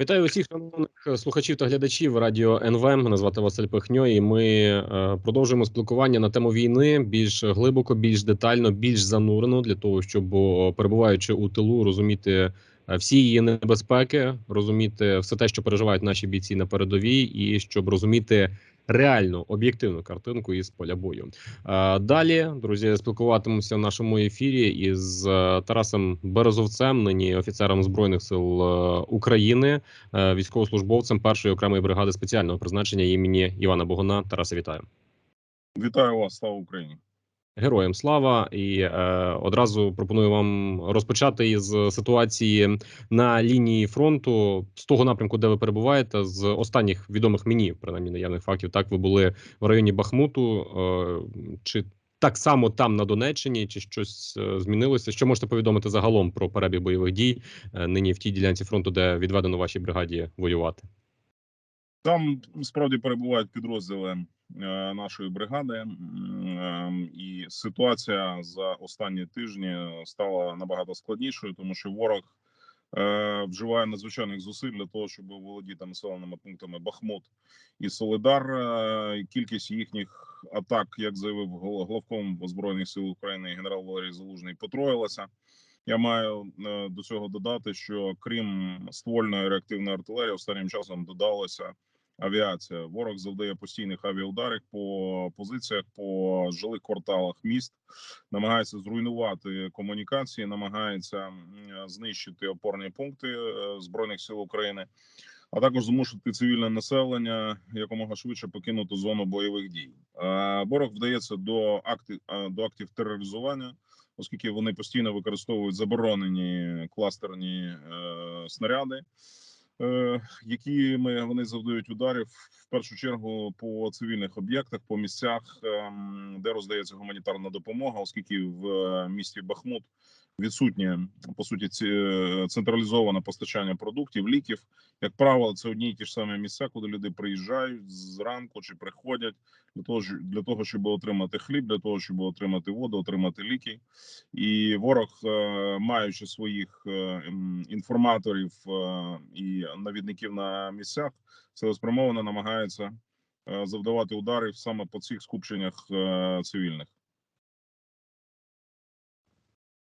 Вітаю усіх шановних слухачів та глядачів радіо НВ. Мене звати Василь Пихньо, і ми е, продовжуємо спілкування на тему війни більш глибоко, більш детально, більш занурено для того, щоб перебуваючи у тилу, розуміти е, всі її небезпеки, розуміти все те, що переживають наші бійці на передовій, і щоб розуміти реальну об'єктивну картинку із поля бою. Е, Далі, друзі, спілкуватимемося в нашому ефірі із е, Тарасом Березовцем, нині офіцером збройних сил е, України, військовослужбовцем першої окремої бригади спеціального призначення імені Івана Богуна. Тараса, вітаю. Вітаю вас, слава Україні. Героям слава і е, одразу пропоную вам розпочати із ситуації на лінії фронту з того напрямку, де ви перебуваєте. З останніх відомих мені принаймні наявних фактів. Так ви були в районі Бахмуту. Е, чи так само там на Донеччині, чи щось е, змінилося? Що можете повідомити загалом про перебіг бойових дій е, нині в тій ділянці фронту, де відведено вашій бригаді воювати? Там справді перебувають підрозділи е, нашої бригади, е, і ситуація за останні тижні стала набагато складнішою, тому що ворог е, вживає надзвичайних зусиль для того, щоб володіти населеними пунктами Бахмут і Солидар. Е, Кількість їхніх атак, як заявив гол- главком збройних сил України генерал Валерій Залужний, потроїлася. Я маю до цього додати, що крім ствольної реактивної артилерії, останнім часом додалося авіація. Ворог завдає постійних авіаударів по позиціях, по жилих кварталах міст, намагається зруйнувати комунікації, намагається знищити опорні пункти е, збройних сил України, а також змусити цивільне населення якомога швидше покинути зону бойових дій. Е, Ворог вдається до актів до актів тероризування. Оскільки вони постійно використовують заборонені кластерні е, снаряди, е, якими вони завдають ударів в першу чергу по цивільних об'єктах, по місцях, ем, де роздається гуманітарна допомога, оскільки в е, місті Бахмут відсутнє по суті е, централізоване постачання продуктів, ліків. Як правило, це одні й ті ж самі місця, куди люди приїжджають зранку чи приходять для того, для того, щоб отримати хліб, для того, щоб отримати воду, отримати ліки. І ворог, е, маючи своїх е, інформаторів і навідників на місцях, цілеспрямовано намагається завдавати ударів саме по цих скупченнях цивільних.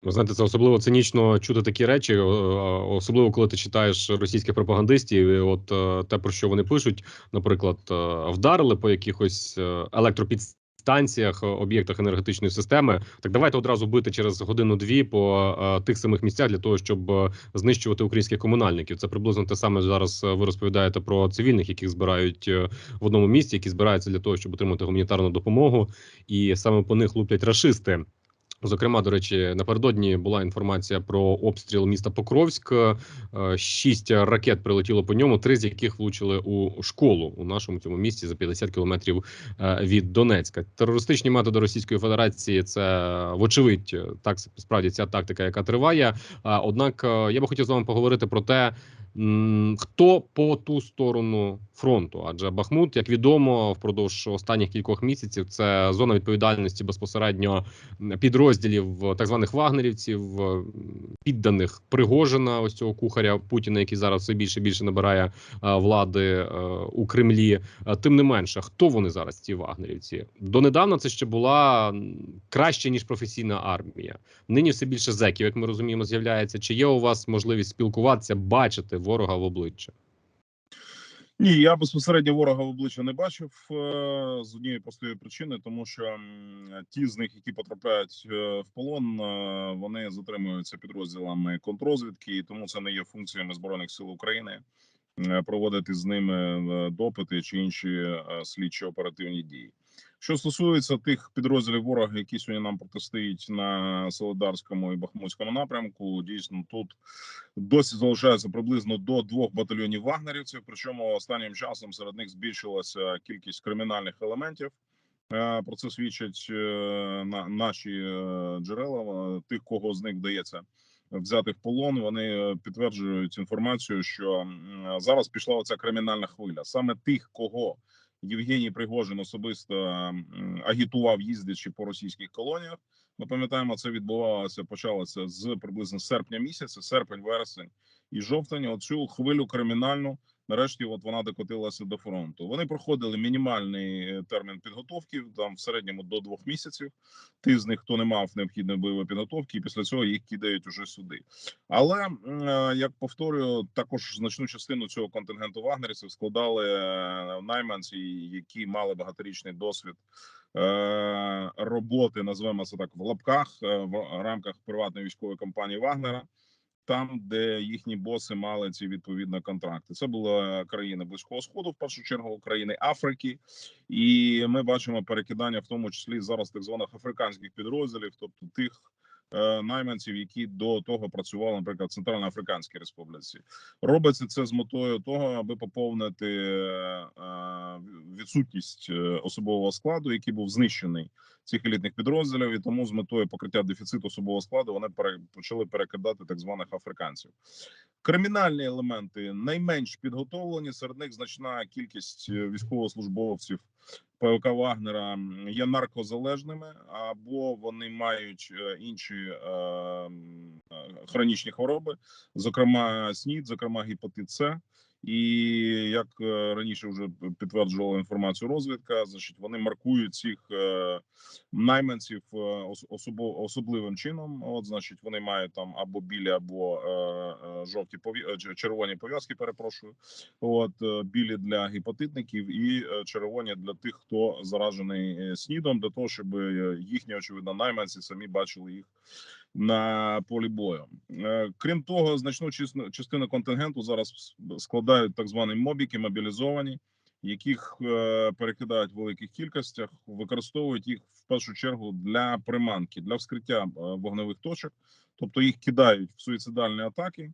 Ви знаєте, це особливо цинічно чути такі речі, е, особливо коли ти читаєш російських пропагандистів. І от е, те, про що вони пишуть, наприклад, е, вдарили по якихось е, електропідстанціях, е, об'єктах енергетичної системи. Так давайте одразу бити через годину-дві по е, тих самих місцях для того, щоб е, знищувати українських комунальників. Це приблизно те саме зараз. е, Ви розповідаєте про цивільних, яких збирають е, в одному місці, які збираються для того, щоб отримати гуманітарну допомогу, і саме по них луплять рашисти. Зокрема, до речі, напередодні була інформація про обстріл міста Покровськ. Е, Шість ракет прилетіло по ньому, три з яких влучили у школу у нашому цьому місті за 50 кілометрів е, від Донецька. Терористичні методи Російської Федерації це вочевидь так справді ця тактика, яка триває. Однак е, я би хотів з вами поговорити про те. Хто по ту сторону фронту? Адже Бахмут, як відомо, впродовж останніх кількох місяців це зона відповідальності безпосередньо підрозділів е, так званих вагнерівців, е, підданих Пригожина, ось цього кухаря Путіна, який зараз все більше і більше набирає е, влади у Кремлі. Тим не менше, хто вони зараз, ці вагнерівці? Донедавна це ще була краще ніж професійна армія. Нині все більше зеків, як ми розуміємо, з'являється. Чи є у вас можливість спілкуватися, бачити ворога в обличчя? Ні, я безпосередньо ворога в обличчя не бачив е, з однієї простої причини, тому що ті з них, які потрапляють е, в полон, е, вони затримуються підрозділами контрозвідки, і тому це не є функціями збройних сил України проводити з ними допити чи інші слідчі оперативні дії. Що стосується тих підрозділів ворога, які сьогодні нам протистоїть на Солидарському і Бахмутському напрямку, дійсно тут досі залишається приблизно до двох батальйонів вагнерівців. Причому останнім часом серед них збільшилася кількість кримінальних елементів. Е, Про це свідчать е, на наші е, джерела. Тих, кого з них вдається взяти в полон. Вони підтверджують інформацію, що зараз пішла оця кримінальна хвиля. Саме тих, кого Євгеній Пригожин особисто агітував, їздячи по російських колоніях. Ми пам'ятаємо, це відбувалося, почалося з приблизно серпня місяця, серпень, вересень і жовтень. Оцю хвилю кримінальну. Нарешті, от вона докотилася до фронту. Вони проходили мінімальний е, термін підготовки, там в середньому до двох місяців. Ти з них, хто не мав необхідної бойової підготовки, і після цього їх кидають уже сюди. Але е, як повторюю, також значну частину цього контингенту вагнерівців складали е, найманці, які мали багаторічний досвід роботи, назвемо це так в лапках в рамках приватної військової компанії Вагнера. Там, де їхні боси мали ці відповідно контракти, це були країни близького сходу, в першу чергу країни Африки, і ми бачимо перекидання, в тому числі зараз так званих африканських підрозділів, тобто тих е, найманців, які до того працювали, наприклад, в Центральноафриканській Республіці. Робиться це з метою того, аби поповнити е, відсутність е, особового складу, який був знищений цих елітних підрозділів, і тому з метою покриття дефіциту особового складу вони почали перекидати так званих африканців. Кримінальні елементи найменш підготовлені. Серед них значна кількість е, військовослужбовців ПВК Вагнера є наркозалежними або вони мають е, інші е, е, хронічні хвороби, зокрема СНІД, зокрема гепатит С. І як е, раніше вже підтверджувала інформацію розвідка, значить вони маркують цих е, найманців е, особо особливим чином. От, значить, вони мають там або білі, або жовті червоні пов'язки. Перепрошую, от білі для гепатитників і червоні для тих, хто заражений снідом, для того, щоб їхні очевидно найманці самі бачили їх на полі бою. Е, Крім того, значну частину контингенту зараз складають так звані мобіки, мобілізовані, яких е, перекидають в великих кількостях, використовують їх в першу чергу для приманки, для вскриття е, вогневих точок, тобто їх кидають в суїцидальні атаки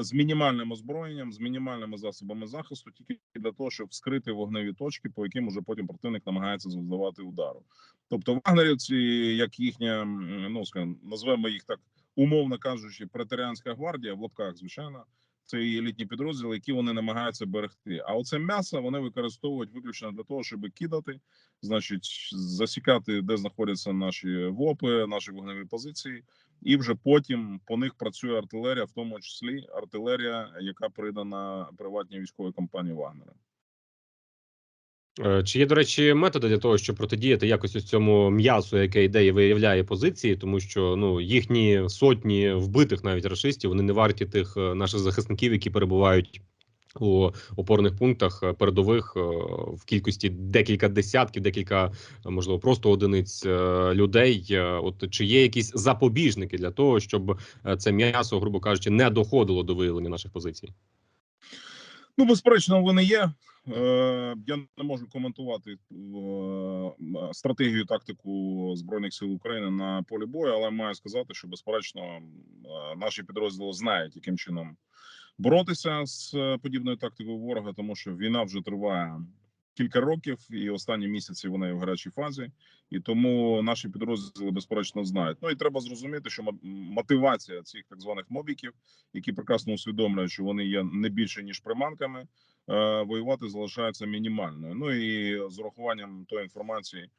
з мінімальним озброєнням, з мінімальними засобами захисту, тільки для того, щоб вскрити вогневі точки, по яким уже потім противник намагається завдавати удару. Тобто вагнерівці, як їхня, ну скажімо, назвемо їх так, умовно кажучи, претеріанська гвардія в лапках, звичайно, це і елітні підрозділи, які вони намагаються берегти. А оце м'ясо вони використовують виключно для того, щоб кидати, значить, засікати, де знаходяться наші ВОПи, наші вогневі позиції, і вже потім по них працює артилерія, в тому числі артилерія, яка придана приватній військовій компанії Вагнера. Е, Чи є, до речі, методи для того, щоб протидіяти якось ось цьому м'ясу, яке йде і виявляє позиції, тому що ну їхні сотні вбитих навіть рашистів вони не варті тих е, наших захисників, які перебувають у опорних пунктах е, передових в кількості декілька десятків, декілька можливо просто одиниць людей. От чи є якісь запобіжники для того, щоб це м'ясо, грубо кажучи, не доходило до виявлення наших позицій? Ну, безперечно, вони є. Е, Я не можу коментувати е, стратегію тактику збройних сил України на полі бою, але маю сказати, що безперечно е, наші підрозділи знають, яким чином боротися з подібною тактикою ворога, тому що війна вже триває кілька років, і останні місяці вона є в гарячій фазі, і тому наші підрозділи безперечно знають. Ну і треба зрозуміти, що мо- мотивація цих так званих мобіків, які прекрасно усвідомлюють, що вони є не більше ніж приманками е, воювати залишається мінімальною. Ну і з урахуванням тої інформації,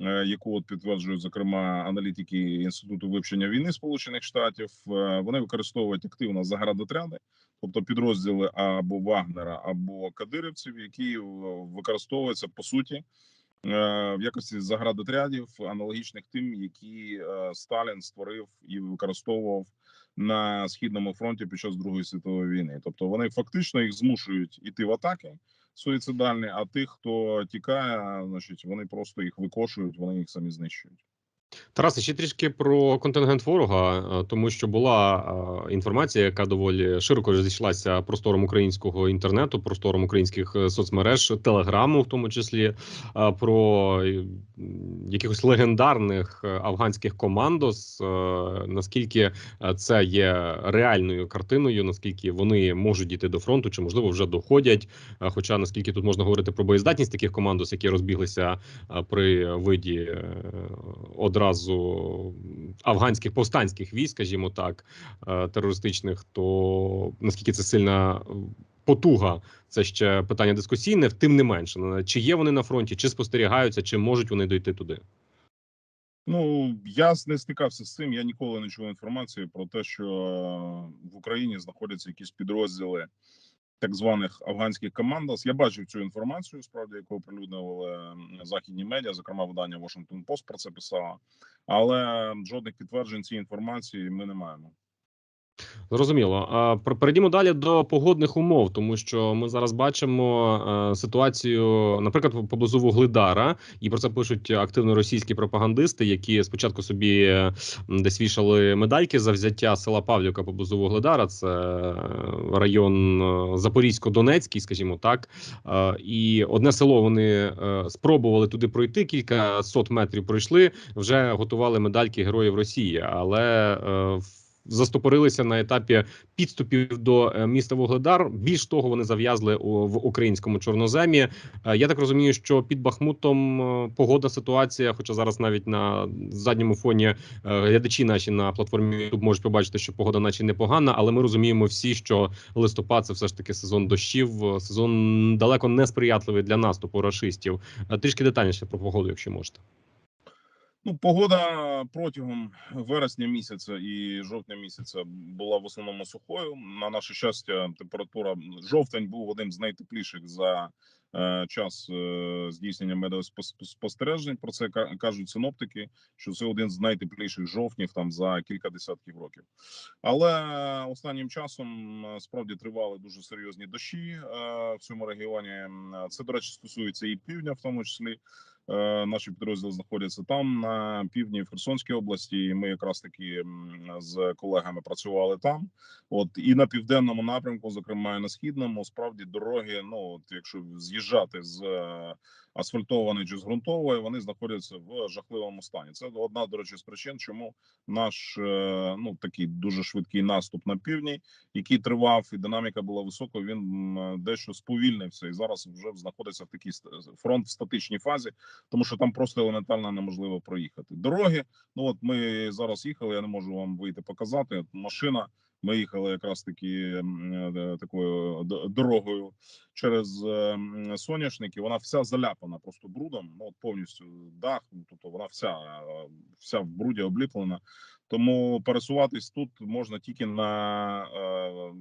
е, яку от підтверджують зокрема аналітики інституту вивчення війни Сполучених Штатів, е, вони використовують активно заградотряди, тобто підрозділи або Вагнера, або кадирівців, які е, використовуються по суті. е, В якості заградотрядів, аналогічних тим, які е, Сталін створив і використовував на східному фронті під час Другої світової війни. Тобто вони фактично їх змушують іти в атаки суїцидальні, а тих, хто тікає, значить вони просто їх викошують, вони їх самі знищують. Тарасе, ще трішки про контингент ворога, е, тому що була е, інформація, яка доволі широко розійшлася простором українського інтернету, простором українських е, соцмереж, телеграму, в тому числі про якихось легендарних афганських командос. Наскільки це є реальною картиною, наскільки вони можуть дійти до фронту, чи можливо вже доходять? Хоча наскільки тут можна говорити про боєздатність таких командос, які розбіглися при виді е, одразу афганських повстанських військ, скажімо так, е, терористичних, то наскільки це сильна е, потуга, це ще питання дискусійне. Тим не менше, Е, чи є вони на фронті, чи спостерігаються, чи можуть вони дойти туди? Ну я не стикався з цим. Я ніколи не чув інформації про те, що в Україні знаходяться якісь підрозділи так званих афганських командос. Я бачив цю інформацію, справді яку оприлюднювали західні медіа, зокрема видання Washington Post про це писала, але жодних підтверджень цієї інформації ми не маємо. Зрозуміло. Перейдімо далі до погодних умов, тому що ми зараз бачимо е, ситуацію, наприклад, поблизу Вугледара, і про це пишуть активно російські пропагандисти, які спочатку собі десь вішали медальки за взяття села Павлівка поблизу Вугледара. Це е, район е, Запорізько-Донецький, скажімо так. І одне село вони спробували туди пройти. Кілька сот метрів пройшли, вже готували медальки Героїв Росії, але в- застопорилися на етапі підступів до е, міста Вугледар. Більш того, вони зав'язли в українському чорноземі. Е, Я так розумію, що під Бахмутом е, погодна ситуація, хоча зараз навіть на задньому фоні глядачі наші на платформі YouTube можуть побачити, що погода наче непогана, але ми розуміємо всі, що листопад це все ж таки сезон дощів, сезон далеко не сприятливий для наступу рашистів. Трішки детальніше про погоду, якщо можете. Ну, погода протягом вересня місяця і жовтня місяця була в основному сухою. На наше щастя, температура жовтень був одним з найтепліших за е, час е, здійснення медіаспостережень. Про це кажуть синоптики, що це один з найтепліших жовтнів там за кілька десятків років. Але останнім часом справді тривали дуже серйозні дощі е, в цьому регіоні. Це, до речі, стосується і півдня, в тому числі. Е, Наші підрозділи знаходяться там на півдні Херсонській області. і Ми якраз таки з колегами працювали там. От і на південному напрямку, зокрема і на східному, справді дороги. Ну от якщо з'їжджати з е, асфальтованої чи з ґрунтової, вони знаходяться в жахливому стані. Це одна до речі з причин, чому наш е, ну такий дуже швидкий наступ на півдні, який тривав, і динаміка була високою. Він дещо сповільнився і зараз вже знаходиться в такій фронт в статичній фазі тому що там просто елементарно неможливо проїхати. Дороги. Ну от ми зараз їхали. Я не можу вам вийти показати. Машина. Ми їхали якраз таки е, такою дорогою через е, соняшники. Вона вся заляпана просто брудом. Ну от повністю дах. ну, Тобто вона вся е, вся в бруді обліплена. Тому пересуватись тут можна тільки на е,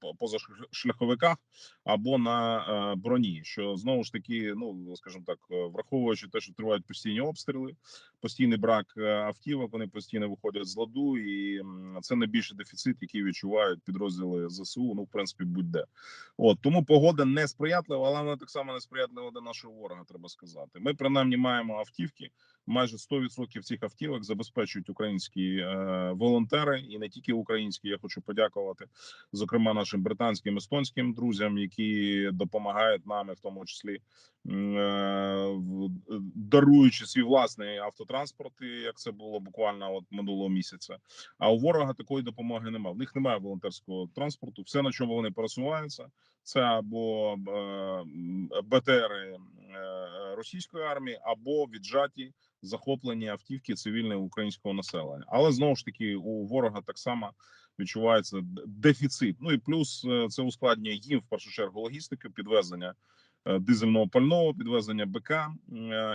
по- позашляховиках або на е, броні, що знову ж таки, ну скажімо так, е, враховуючи те, що тривають постійні обстріли, постійний брак е, автівок, вони постійно виходять з ладу, і це найбільший дефіцит, який відчувають підрозділи ЗСУ. Ну, в принципі, будь-де. От тому погода не сприятлива, але вона так само не сприятлива для нашого ворога. Треба сказати. Ми принаймні маємо автівки. Майже 100% цих автівок забезпечують українські е, волонтери, і не тільки українські. Я хочу подякувати, зокрема, нашим британським естонським друзям, які допомагають нам, в тому числі е, в- даруючи свій власний автотранспорт, як це було буквально от минулого місяця. А у ворога такої допомоги немає. В них немає волонтерського транспорту. Все на чому вони пересуваються, це або е, БТРи е, російської армії, або віджаті захоплені автівки цивільного українського населення. Але знову ж таки у ворога так само відчувається дефіцит. Ну і плюс е, це ускладнює їм в першу чергу логістики, підвезення е, дизельного пального, підвезення БК. Е,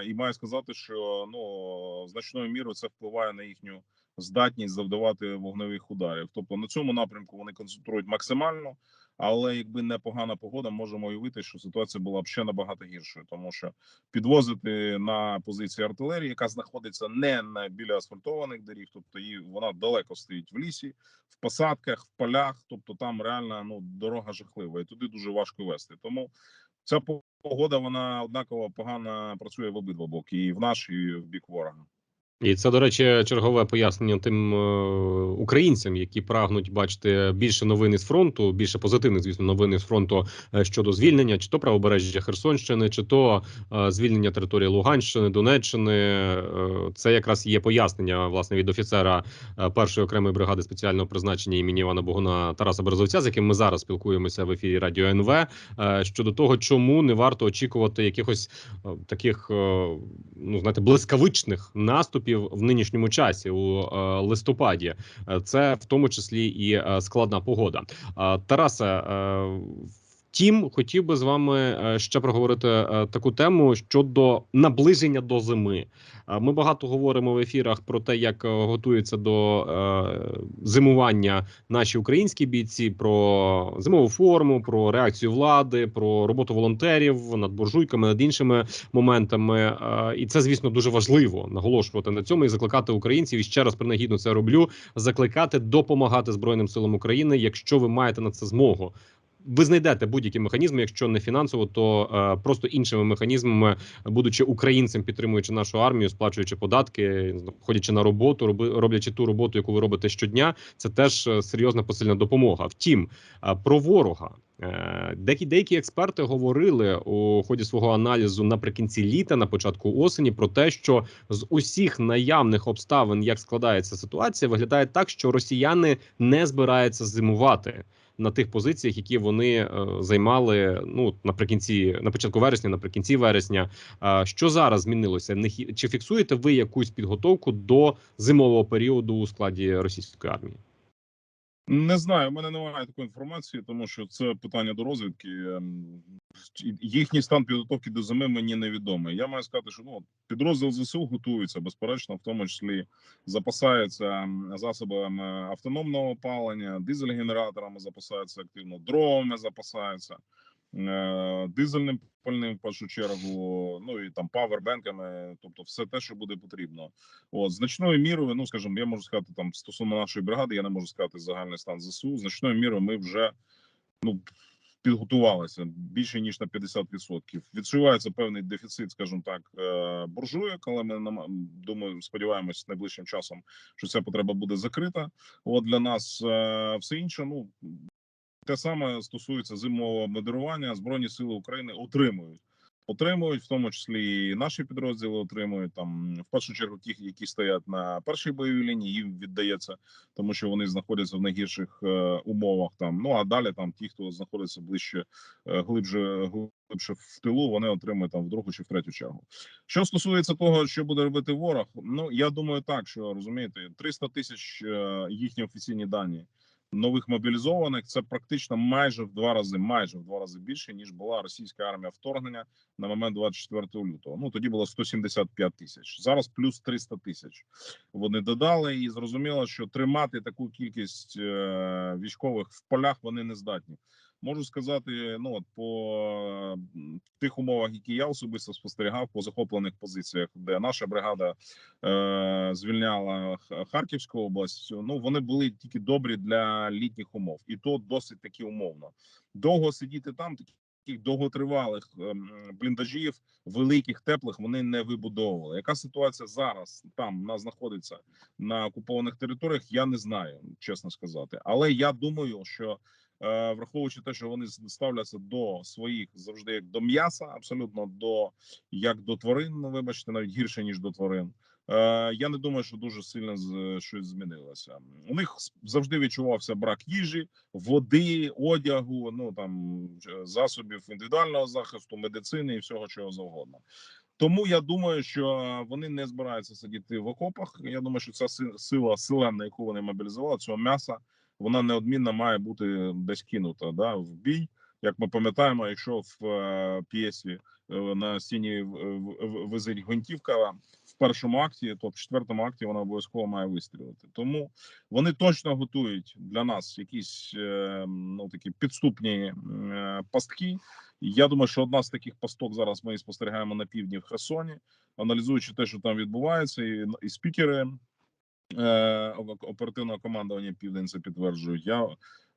І маю сказати, що ну значною мірою це впливає на їхню здатність завдавати вогневих ударів. Тобто на цьому напрямку вони концентрують максимально. Але якби не погана погода, можемо уявити, що ситуація була б ще набагато гіршою, тому що підвозити на позиції артилерії, яка знаходиться не на біля асфальтованих доріг, тобто її вона далеко стоїть в лісі, в посадках, в полях. Тобто там реально ну дорога жахлива, і туди дуже важко вести. Тому ця погода вона однаково погано працює в обидва боки, і в наш, і в бік ворога. І це, до речі, чергове пояснення тим е, українцям, які прагнуть бачити більше новин із фронту, більше позитивних, звісно, новин із фронту е, щодо звільнення, чи то правобережжя Херсонщини, чи то е, звільнення території Луганщини, Донеччини. Це якраз є пояснення власне від офіцера першої окремої бригади спеціального призначення імені Івана Богуна Тараса Березовця, з яким ми зараз спілкуємося в ефірі Радіо НВ. щодо того, чому не варто очікувати якихось таких, ну знаєте, блискавичних наступів в нинішньому часі у е, листопаді. Е, Це в тому числі і е, складна погода. Тарасе, е, Втім, хотів би з вами е, ще проговорити е, таку тему щодо наближення до зими. Е, Ми багато говоримо в ефірах про те, як готуються до зимування наші українські бійці, про зимову форму, про реакцію влади, про роботу волонтерів над буржуйками, над іншими моментами. І це, звісно, дуже важливо наголошувати на цьому і закликати українців. І ще раз принагідно це роблю. Закликати допомагати Збройним силам України, якщо ви маєте на це змогу. Ви знайдете будь-які механізми, якщо не фінансово, то е, просто іншими механізмами, будучи українцем, підтримуючи нашу армію, сплачуючи податки, ходячи на роботу, роби, роблячи ту роботу, яку ви робите щодня, це теж е, серйозна посильна допомога. Втім, е, про ворога. Деякі деякі експерти говорили у ході свого аналізу наприкінці літа, на початку осені, про те, що з усіх наявних обставин, як складається ситуація, виглядає так, що росіяни не збираються зимувати на тих позиціях, які вони е, займали ну наприкінці, на початку вересня, наприкінці вересня. Що зараз змінилося? Не чи фіксуєте ви якусь підготовку до зимового періоду у складі російської армії? Не знаю, у мене немає такої інформації, тому що це питання до розвідки. Ем, Їхній стан підготовки до зими мені невідомий. Я маю сказати, що ну підрозділ ЗСУ готується безперечно, в тому числі запасаються засобами автономного опалення, дизель-генераторами запасається активно, дровами запасаються. Е, Дизельним пальним в першу чергу, ну і там павербенками, тобто все те, що буде потрібно. От значною мірою, ну скажімо, я можу сказати там стосовно нашої бригади, я не можу сказати загальний стан ЗСУ. Значною мірою ми вже ну підготувалися більше ніж на 50%. Відчувається певний дефіцит, скажімо так, е, буржуйок, але ми думаю, сподіваємось, найближчим часом, що ця потреба буде закрита. От для нас е, все інше, ну те саме стосується зимового модерування. Збройні сили України отримують. Отримують, в тому числі і наші підрозділи отримують там в першу чергу ті, які стоять на першій бойовій лінії, їм віддається, тому що вони знаходяться в найгірших е, умовах. Там ну а далі там ті, хто знаходиться ближче е, глибше глибше в тилу, вони отримують там в другу чи в третю чергу. Що стосується того, що буде робити ворог, ну я думаю, так що розумієте, 300 тисяч е, їхні офіційні дані нових мобілізованих це практично майже в два рази, майже в два рази більше ніж була російська армія вторгнення на момент 24 лютого. Ну тоді було 175 тисяч. Зараз плюс 300 тисяч. Вони додали і зрозуміло, що тримати таку кількість е, військових в полях вони не здатні. Можу сказати, ну от по тих умовах, які я особисто спостерігав по захоплених позиціях, де наша бригада е, звільняла Харківську область. Ну вони були тільки добрі для літніх умов, і то досить таки умовно. Довго сидіти там, таких довготривалих ем, бліндажів, великих теплих вони не вибудовували. Яка ситуація зараз там в нас знаходиться на окупованих територіях? Я не знаю, чесно сказати, але я думаю, що. Е, Враховуючи те, що вони ставляться до своїх завжди як до м'яса, абсолютно до як до тварин, ну, вибачте, навіть гірше ніж до тварин. Е, Я не думаю, що дуже сильно щось змінилося. У них завжди відчувався брак їжі, води, одягу, ну там е, засобів індивідуального захисту, медицини і всього чого завгодно. Тому я думаю, що вони не збираються сидіти в окопах. Я думаю, що ця си- сила селена, яку вони мобілізували, цього м'яса, вона неодмінно має бути десь кинута да, в бій. Як ми пам'ятаємо, якщо в е, п'єсі е, на стіні в- в- в- висить гвинтівка в першому акті, то в четвертому акті вона обов'язково має вистрілити. Тому вони точно готують для нас якісь е, ну такі підступні е, пастки. Я думаю, що одна з таких пасток зараз ми спостерігаємо на півдні в Херсоні, аналізуючи те, що там відбувається, і, і спікери е, оперативного командування Південь це підтверджують. Я е,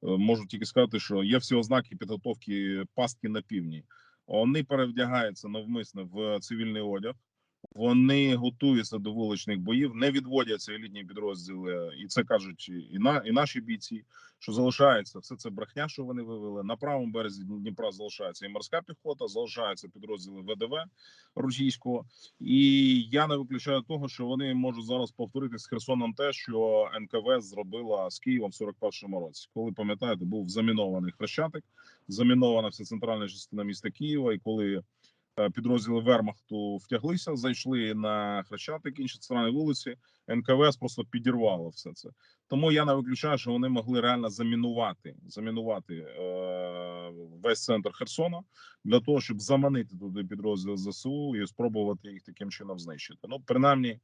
можу тільки сказати, що є всі ознаки підготовки пастки на півдні. Вони перевдягаються навмисно в цивільний одяг. Вони готуються до вуличних боїв, не відводяться елітні підрозділи, і це кажуть і на і наші бійці, що залишається все це брехня, що вони вивели на правому березі Дніпра. Залишається і морська піхота, залишаються підрозділи ВДВ російського. І я не виключаю того, що вони можуть зараз повторити з Херсоном те, що НКВ зробила з Києвом в 41-му році, коли пам'ятаєте, був замінований хрещатик, замінована вся центральна частина міста Києва, і коли підрозділи Вермахту втяглися, зайшли на Хрещатик, інші сторони вулиці. НКВС просто підірвало все це. Тому я не виключаю, що вони могли реально замінувати замінувати е, весь центр Херсона для того, щоб заманити туди підрозділи ЗСУ і спробувати їх таким чином знищити. Ну, принаймні, е,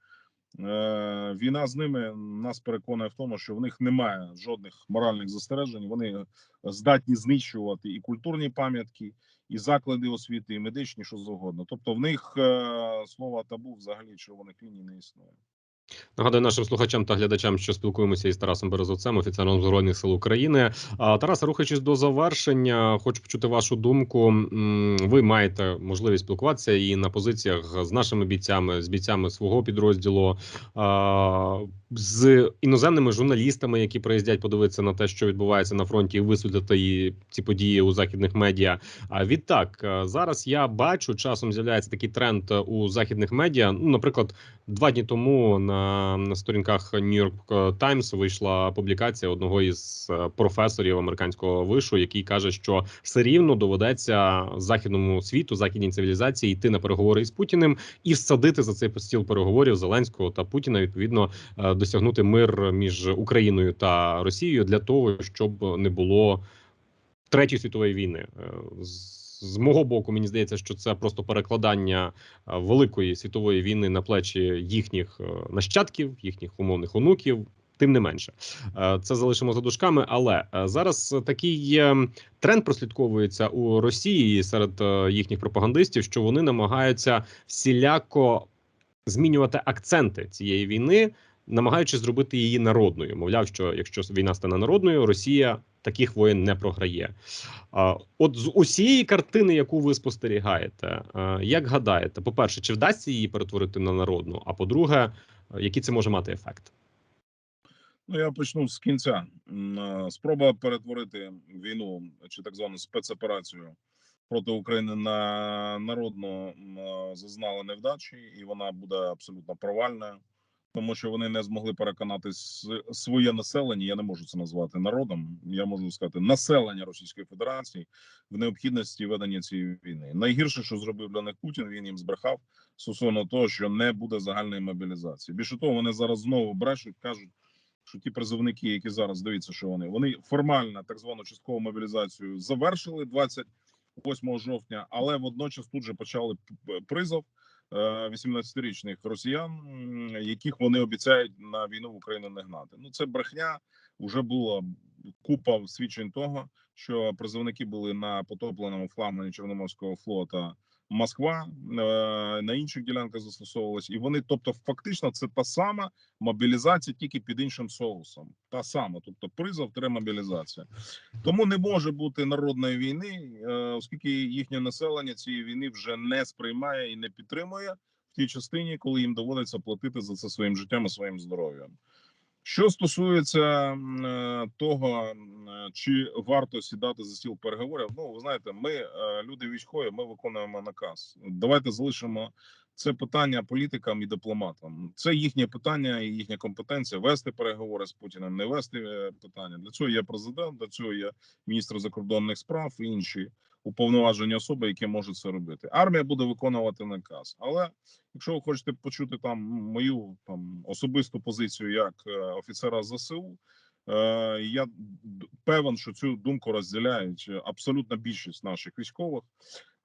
війна з ними нас переконує в тому, що в них немає жодних моральних застережень. Вони здатні знищувати і культурні пам'ятки, і заклади освіти, і медичні, що завгодно. Тобто, в них е, слова табу взагалі червоних ліній не існує. Нагадую нашим слухачам та глядачам, що спілкуємося із Тарасом Березовцем, офіцером збройних сил України. Тарас, рухаючись до завершення, хочу почути вашу думку. Ви маєте можливість спілкуватися і на позиціях з нашими бійцями, з бійцями свого підрозділу, з іноземними журналістами, які приїздять подивитися на те, що відбувається на фронті, і висвітлити ці події у західних медіа. А відтак зараз я бачу, часом з'являється такий тренд у західних медіа. Ну, наприклад, два дні тому на, на сторінках New York Times вийшла публікація одного із е, професорів американського вишу, який каже, що все рівно доведеться західному світу, західній цивілізації йти на переговори із Путіним і всадити за цей стіл переговорів Зеленського та Путіна. Відповідно, е, досягнути мир між Україною та Росією для того, щоб не було третьої світової війни. З- мого боку, мені здається, що це просто перекладання е, великої світової війни на плечі їхніх е, нащадків, їхніх умовних онуків. Тим не менше, Е, це залишимо за дужками. Але зараз такий тренд прослідковується у Росії серед їхніх пропагандистів, що вони намагаються всіляко змінювати акценти цієї війни, намагаючись зробити її народною. Мовляв, що якщо війна стане народною, Росія таких воєн не програє. От з усієї картини, яку ви спостерігаєте, як гадаєте, по-перше, чи вдасться її перетворити на народну? А по-друге, який це може мати ефект? Ну, я почну з кінця. Спроба перетворити війну чи так звану спецоперацію проти України на народну зазнала невдачі, і вона буде абсолютно провальною, тому що вони не змогли переконати своє населення. Я не можу це назвати народом. Я можу сказати населення Російської Федерації в необхідності ведення цієї війни. Найгірше, що зробив для них Путін, він їм збрехав стосовно того, що не буде загальної мобілізації. Більше того, вони зараз знову брешуть, кажуть що ті призовники, які зараз дивіться, що вони вони формально так звану часткову мобілізацію завершили 28 жовтня, але водночас тут же почали призов 18-річних росіян, яких вони обіцяють на війну в Україну не гнати. Ну це брехня. Вже була купа свідчень того, що призовники були на потопленому флагмані Чорноморського флота. Москва е, на інших ділянках застосовувалась, і вони, тобто, фактично, це та сама мобілізація, тільки під іншим соусом. Та сама, тобто призов мобілізація. Тому не може бути народної війни, е, оскільки їхнє населення цієї війни вже не сприймає і не підтримує в тій частині, коли їм доводиться платити за це своїм життям і своїм здоров'ям. Що стосується е, того, е, чи варто сідати за стіл переговорів, ну ви знаєте, ми е, люди військові, ми виконуємо наказ. Давайте залишимо це питання політикам і дипломатам. Це їхнє питання і їхня компетенція вести переговори з Путіним, не вести питання. Для цього є президент, для цього є міністр закордонних справ і інші уповноважені особи, які можуть це робити. Армія буде виконувати наказ, але Якщо ви хочете почути там мою там особисту позицію як е, офіцера ЗСУ, я певен, що цю думку розділяють абсолютна більшість наших військових.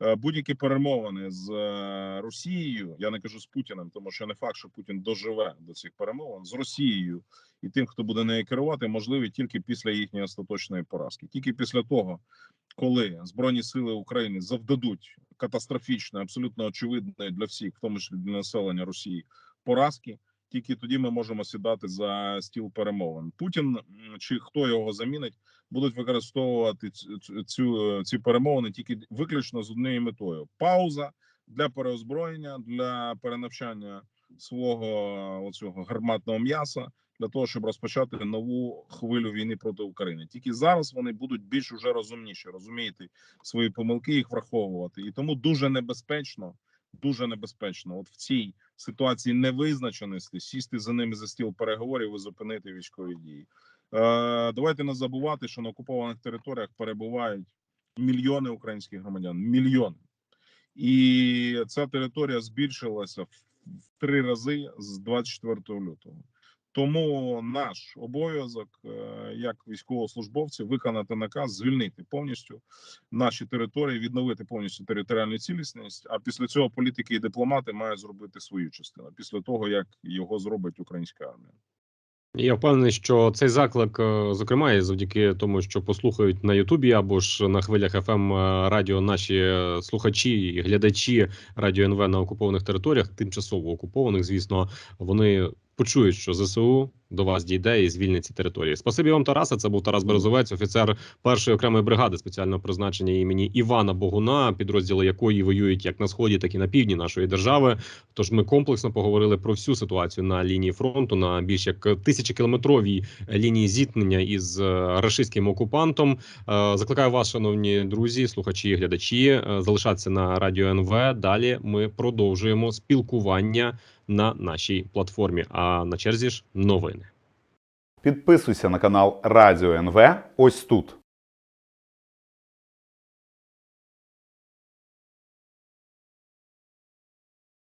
Е, Будь-які перемовини з е, Росією, я не кажу з Путіним, тому що не факт, що Путін доживе до цих перемовин з Росією і тим, хто буде нею керувати, можливі тільки після їхньої остаточної поразки, тільки після того, коли збройні сили України завдадуть катастрофічної, абсолютно очевидної для всіх, в тому числі для населення Росії, поразки. Тільки тоді ми можемо сідати за стіл перемовин. Путін чи хто його замінить, будуть використовувати цю, ці перемовини тільки виключно з однією метою: пауза для переозброєння, для перенавчання свого оцього гарматного м'яса для того, щоб розпочати нову хвилю війни проти України. Тільки зараз вони будуть більш уже розумніші, розуміти свої помилки, їх враховувати, і тому дуже небезпечно, дуже небезпечно, от в цій ситуації невизначеності сісти за ними за стіл переговорів і зупинити військові дії. Е, давайте не забувати, що на окупованих територіях перебувають мільйони українських громадян, мільйони. і ця територія збільшилася в три рази з 24 лютого. Тому наш обов'язок е, як військовослужбовців виконати наказ, звільнити повністю наші території, відновити повністю територіальну цілісність. А після цього політики і дипломати мають зробити свою частину після того, як його зробить українська армія. Я впевнений, що цей заклик, е, зокрема, і завдяки тому, що послухають на Ютубі або ж на хвилях ФМ радіо наші е, слухачі і глядачі радіо НВ на окупованих територіях, тимчасово окупованих, звісно, вони почують, що ЗСУ до вас дійде і звільнить ці території. Спасибі вам, Тарасе. Це був Тарас Березовець, офіцер першої окремої бригади спеціального призначення імені Івана Богуна, підрозділи якої воюють як на сході, так і на півдні нашої держави. Тож ми комплексно поговорили про всю ситуацію на лінії фронту на більш як тисячекілометровій лінії зіткнення із е, рашистським окупантом. Е, Закликаю вас, шановні друзі, слухачі, глядачі, е, залишатися на радіо НВ. Далі ми продовжуємо спілкування на нашій платформі. А на черзі ж новини. Підписуйся на канал Радіо НВ ось тут.